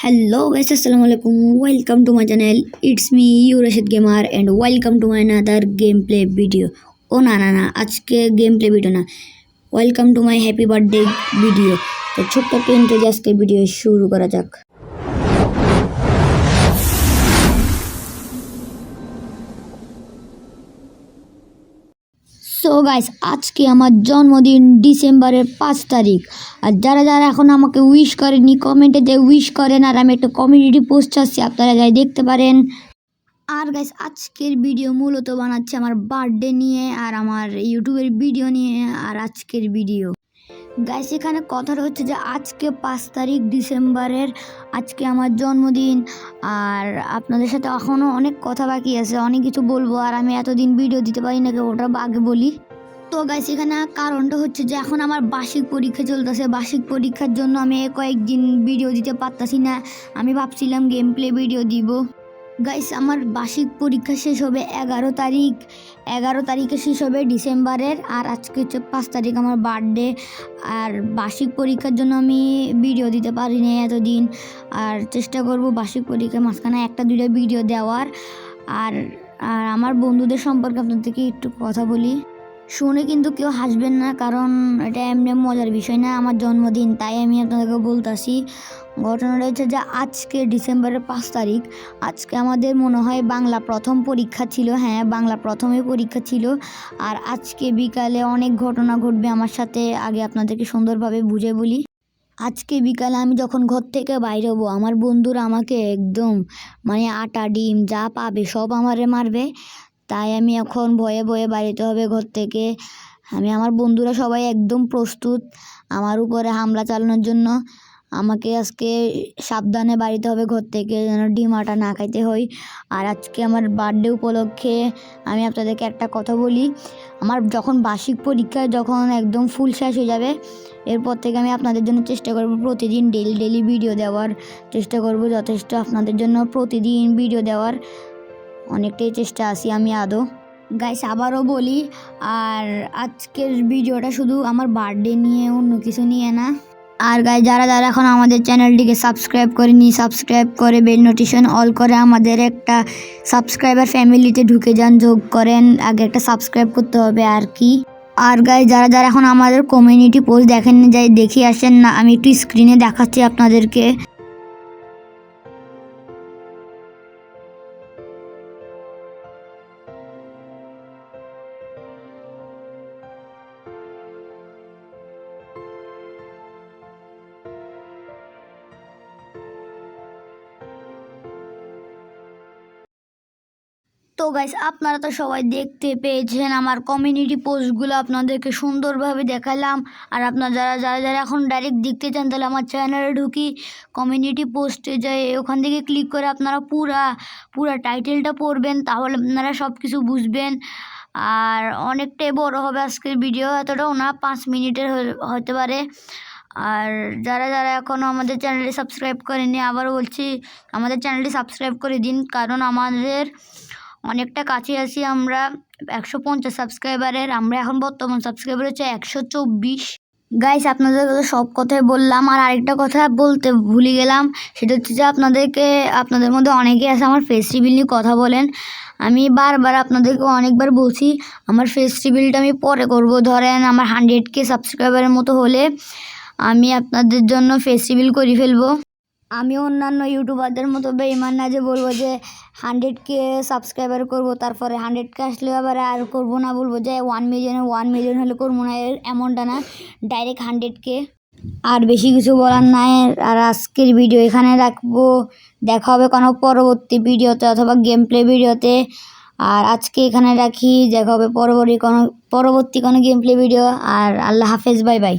Hello guys, Assalamualaikum. Welcome to my channel. It's me, you Rashid Gamer and welcome to my another gameplay video. ও না না না আজকে game play video না welcome to my happy birthday video তো ছোট্ট একটা আজকে video শুরু করা যাক সো গাইস আজকে আমার জন্মদিন ডিসেম্বরের পাঁচ তারিখ। আর যারা যারা এখন আমাকে উইশ করেনি কমেন্টে যে উইশ করেন, আর আমি একটা কমিউনিটি পোস্ট আসছি, আপনারা যাই দেখতে পারেন। আর গাইস আজকের ভিডিও মূলত বানাচ্ছে আমার বার্থডে নিয়ে, আর আমার ইউটিউবের ভিডিও নিয়ে, আর আজকের ভিডিও গাইস, এখানে কথাটা হচ্ছে যে আজকে পাঁচ তারিখ ডিসেম্বরের, আজকে আমার জন্মদিন। আর আপনাদের সাথে এখনও অনেক কথা বাকি আছে, অনেক কিছু বলব। আর আমি এতদিন ভিডিও দিতে পারি না ওটা আগে বলি। তো গাইস, এখানে কারণটা হচ্ছে যে এখন আমার বার্ষিক পরীক্ষা চলতেছে। বার্ষিক পরীক্ষার জন্য আমি কয়েকদিন ভিডিও দিতে পারতাছি না। আমি ভাবছিলাম গেম প্লে ভিডিও দিব। গাইস আমার বার্ষিক পরীক্ষা শেষ হবে এগারো তারিখ। এগারো তারিখে শেষ হবে ডিসেম্বরের আর আজকে হচ্ছে পাঁচ তারিখ আমার বার্থডে। আর বার্ষিক পরীক্ষার জন্য আমি ভিডিও দিতে পারিনি এতদিন। আর চেষ্টা করব বার্ষিক পরীক্ষার মাঝখানে একটা দুইটা ভিডিও দেওয়ার। আর আর আমার বন্ধুদের সম্পর্কে আপনাদেরকে একটু কথা বলি। শুনে কিন্তু কেউ হাসবেন না, কারণ এটা এমনি মজার বিষয় না, আমার জন্মদিন, তাই আমি আপনাদেরকে বলতাছি। ঘটনাটা রয়েছে যে আজকে ডিসেম্বরের পাঁচ তারিখ। আজকে আমাদের মনে হয় বাংলা প্রথম পরীক্ষা ছিল হ্যাঁ বাংলা প্রথমে পরীক্ষা ছিল। আর আজকে বিকালে অনেক ঘটনা ঘটবে আমার সাথে, আগে আপনাদেরকে সুন্দরভাবে বুঝে বলি। আজকে বিকালে আমি যখন ঘর থেকে বাইরে হব, আমার বন্ধুরা আমাকে একদম মানে আটা, ডিম যা পাবে সব আমারে মারবে। তাই আমি এখন ভয়ে ভয়ে বাড়িতে হবে ঘর থেকে। আমি, আমার বন্ধুরা সবাই একদম প্রস্তুত আমার উপরে হামলা চালানোর জন্য। আমাকে আজকে সাবধানে বাড়িতে হবে, ঘর থেকে যেন ডিম আটা না খাইতে হয়। আর আজকে আমার বার্থডে উপলক্ষে আমি আপনাদেরকে একটা কথা বলি, আমার যখন বার্ষিক পরীক্ষা যখন একদম ফুল শেষ হয়ে যাবে, এরপর থেকে আমি আপনাদের জন্য চেষ্টা করব প্রতিদিন ডেলি ডেলি ভিডিও দেওয়ার। চেষ্টা করব যথেষ্ট আপনাদের জন্য প্রতিদিন ভিডিও দেওয়ার। অনেকটাই চেষ্টা আছি আমি আদৌ। গাইস আবারও বলি, আর আজকের ভিডিওটা শুধু আমার বার্থডে নিয়ে, অন্য কিছু নিয়ে না। আর গাই যারা যারা এখন আমাদের চ্যানেলটিকে সাবস্ক্রাইব করে করেনি সাবস্ক্রাইব করে বেল নোটিশন অল করে আমাদের একটা সাবস্ক্রাইবার ফ্যামিলিতে ঢুকে যান, যোগ করেন, আগে একটা সাবস্ক্রাইব করতে হবে আর কি। আর গাই যারা যারা এখন আমাদের কমিউনিটি পোস্ট দেখেন যাই দেখে আসেন না, আমি একটু স্ক্রিনে দেখাচ্ছি আপনাদেরকে। তো গাইস আপনারা তো সবাই দেখতে পেয়েছেন আমার কমিউনিটি পোস্টগুলো আপনাদেরকে সুন্দরভাবে দেখালাম। আর আপনারা যারা যারা যারা এখন ডাইরেক্ট দেখতে চান, তাহলে আমার চ্যানেলে ঢুকি। কমিউনিটি পোস্টে যাই, ওখান থেকে ক্লিক করে আপনারা পুরা পুরা টাইটেলটা পড়বেন, তাহলে আপনারা সব কিছু বুঝবেন। আর অনেকটাই বড় হবে আজকের ভিডিও এতটাও না, পাঁচ মিনিটের হতে পারে। আর যারা যারা এখনও আমাদের চ্যানেলটি সাবস্ক্রাইব করেনি আবার বলছি, আমাদের চ্যানেলটি সাবস্ক্রাইব করে দিন, কারণ আমাদের অনেকটা কাছে আছি আমরা, একশো পঞ্চাশ সাবস্ক্রাইবারের আমরা এখন বর্তমান সাবস্ক্রাইবার হচ্ছে একশো চব্বিশ। গাইস আপনাদের সব কথাই বললাম, আর আরেকটা কথা বলতে ভুলে গেলাম, সেটা হচ্ছে যে আপনাদেরকে, আপনাদের মধ্যে অনেকেই আছে আমার ফেস্টিভ্যাল নিয়ে কথা বলেন। আমি বারবার আপনাদেরকে অনেকবার বলছি, আমার ফেস ফেস্টিভ্যালটা আমি পরে করব। ধরেন আমার হান্ড্রেড কে সাবস্ক্রাইবারের মতো হলে আমি আপনাদের জন্য ফেস ফেস্টিভ্যাল করে ফেলব। আমি অন্যান্য ইউটিউবারদের মতো বেইমান না যে বলব যে হান্ড্রেড কে সাবস্ক্রাইবার করব, তারপরে হান্ড্রেড কে আসলে আবার আর করব না বলব যে ওয়ান মিলিয়নে ওয়ান মিলিয়ন হলে করব না এমনটা না। ডাইরেক্ট হান্ড্রেড কে আর বেশি কিছু বলার নাই, আর আজকের ভিডিও এখানে রাখব। দেখা হবে কোনো পরবর্তী ভিডিওতে অথবা গেম প্লে ভিডিওতে আর আজকে এখানে রাখি, দেখা হবে পরবর্তী কোনো পরবর্তী কোনো গেম প্লে ভিডিও আর আল্লাহ হাফেজ, বাই বাই।